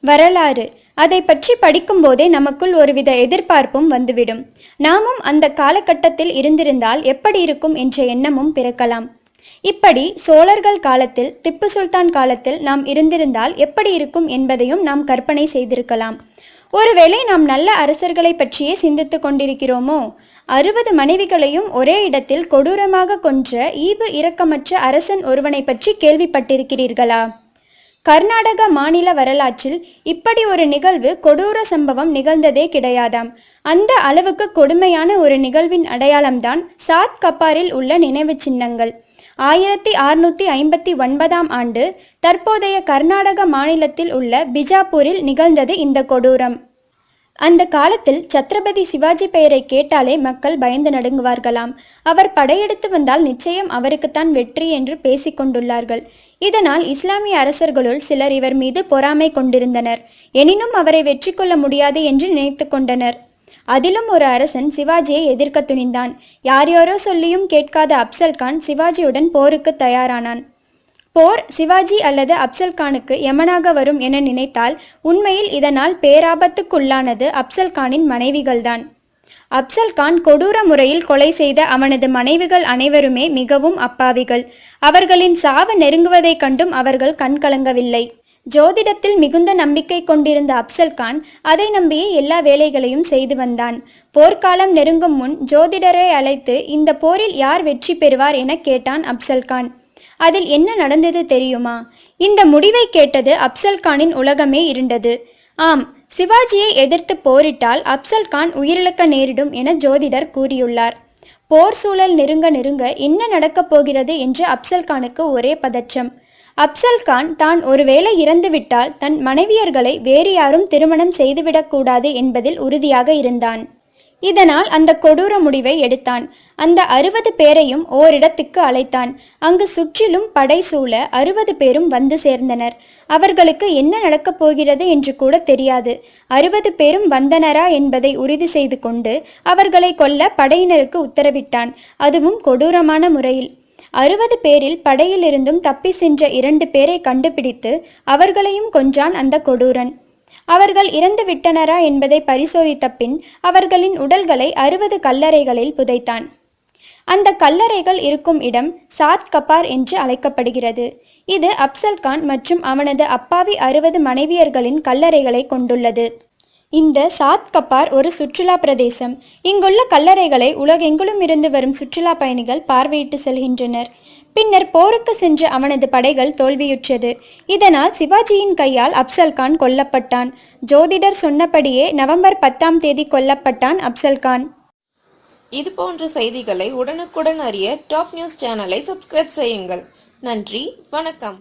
வரலாறு. அதை பற்றி படிக்கும்போதே நமக்குள் ஒருவித எதிர்பார்ப்பும் வந்துவிடும். நாமும் அந்த காலகட்டத்தில் இருந்திருந்தால் எப்படி இருக்கும் என்ற எண்ணமும் பிறக்கலாம். இப்படி சோழர்கள் காலத்தில் திப்பு சுல்தான் காலத்தில் நாம் இருந்திருந்தால் எப்படி இருக்கும் என்பதையும் நாம் கற்பனை செய்திருக்கலாம். ஒருவேளை நாம் நல்ல அரசர்களை பற்றியே சிந்தித்து கொண்டிருக்கிறோமோ? அறுபது மனைவிகளையும் ஒரே இடத்தில் கொடூரமாக கொன்ற ஈவு இரக்கமற்ற அரசன் ஒருவனை பற்றி கேள்விப்பட்டிருக்கிறீர்களா? கர்நாடக மாநில வரலாற்றில் இப்படி ஒரு நிகழ்வு கொடூர சம்பவம் நிகழ்ந்ததே கிடையாதாம். அந்த அளவுக்கு கொடுமையான ஒரு நிகழ்வின் அடையாளம்தான் சாத் கப்பாரில் உள்ள நினைவு சின்னங்கள். ஆயிரத்தி அறுநூத்தி ஐம்பத்தி ஒன்பதாம் ஆண்டு தற்போதைய கர்நாடக மாநிலத்தில் உள்ள பிஜாப்பூரில் நிகழ்ந்தது இந்த கொடூரம். அந்த காலத்தில் சத்ரபதி சிவாஜி பெயரை கேட்டாலே மக்கள் பயந்து நடுங்குவார்களாம். அவர் படையெடுத்து வந்தால் நிச்சயம் அவருக்குத்தான் வெற்றி என்று பேசிக் கொண்டுள்ளார்கள். இதனால் இஸ்லாமிய அரசர்களுள் சிலர் இவர் மீது பொறாமை கொண்டிருந்தனர். எனினும் அவரை வெற்றி கொள்ள முடியாது என்று நினைத்து கொண்டனர். அதிலும் ஒரு அரசன் சிவாஜியை எதிர்க்க துணிந்தான். யார் யாரோ சொல்லியும் கேட்காத அப்சல்கான் சிவாஜியுடன் போருக்கு தயாரானான். போர் சிவாஜி அல்லது அப்சல் கானுக்கு யமனாக வரும் என நினைத்தால் உண்மையில் இதனால் பேராபத்துக்குள்ளானது அப்சல் கானின் மனைவிகள்தான். அப்சல் கான் கொடூர முறையில் கொலை செய்த அவனது மனைவிகள் அனைவருமே மிகவும் அப்பாவிகள். அவர்களின் சாவு நெருங்குவதைக் கண்டும் அவர்கள் கண்கலங்கவில்லை ஜோதிடத்தில் மிகுந்த நம்பிக்கை கொண்டிருந்த அப்சல் கான் அதை நம்பியே எல்லா வேலைகளையும் செய்து வந்தான். போர்க்காலம் நெருங்கும் முன் ஜோதிடரை அழைத்து இந்த போரில் யார் வெற்றி பெறுவார் என கேட்டான் அப்சல் கான். அதில் என்ன நடந்தது தெரியுமா? இந்த முடிவை கேட்டது அப்சல் கானின் உலகமே இருண்டது. ஆம் சிவாஜியை எதிர்த்து போரிட்டால் அப்சல் கான் உயிரிழக்க நேரிடும் என ஜோதிடர் கூறியுள்ளார். போர் சூழல் நெருங்க நெருங்க என்ன நடக்கப் போகிறது என்று அப்சல் கானுக்கு ஒரே பதற்றம். அப்சல் கான் தான் ஒருவேளை இறந்துவிட்டால் தன் மனைவியர்களை வேறு யாரும் திருமணம் செய்துவிடக்கூடாது என்பதில் உறுதியாக இருந்தான். இதனால் அந்த கொடூர முடிவை எடுத்தான். அந்த அறுபது பேரையும் ஓரிடத்துக்கு அழைத்தான். அங்கு சுற்றிலும் படை சூழ அறுபது பேரும் வந்து சேர்ந்தனர். அவர்களுக்கு என்ன நடக்கப் போகிறது என்று கூட தெரியாது. அறுபது பேரும் வந்தனரா என்பதை உறுதி செய்து கொண்டு அவர்களை கொல்ல படையினருக்கு உத்தரவிட்டான். அதுவும் கொடூரமான முறையில். அறுபது பேரில் படையிலிருந்தும் தப்பி சென்ற இரண்டு பேரை கண்டுபிடித்து அவர்களையும் கொன்றான் அந்த கொடூரன். அவர்கள் இறந்து விட்டனரா என்பதை பரிசோதித்த பின் அவர்களின் உடல்களை அறுபது கல்லறைகளில் புதைத்தான். அந்த கல்லறைகள் இருக்கும் இடம் சாத் கபார் என்று அழைக்கப்படுகிறது. இது அப்சல் கான் மற்றும் அவனது அப்பாவி அறுபது மனைவியர்களின் கல்லறைகளை கொண்டுள்ளது. இந்த சாத் கப்பார் ஒரு சுற்றுலா பிரதேசம். இங்குள்ள கல்லறைகளை உலகெங்கிலும் இருந்து வரும் சுற்றுலா பயணிகள் பார்வையிட்டு செல்கின்றனர். பின்னர் போருக்கு சென்ற அவனது படைகள் தோல்வியுற்றது. இதனால் சிவாஜியின் கையால் அப்சல்கான் கொல்லப்பட்டான். ஜோதிடர் சொன்னபடியே நவம்பர் பத்தாம் தேதி கொல்லப்பட்டான் அப்சல்கான். இது போன்ற செய்திகளை உடனுக்குடன் அறிய டாப் நியூஸ் சேனலை சப்ஸ்கிரைப் செய்யுங்கள். நன்றி வணக்கம்.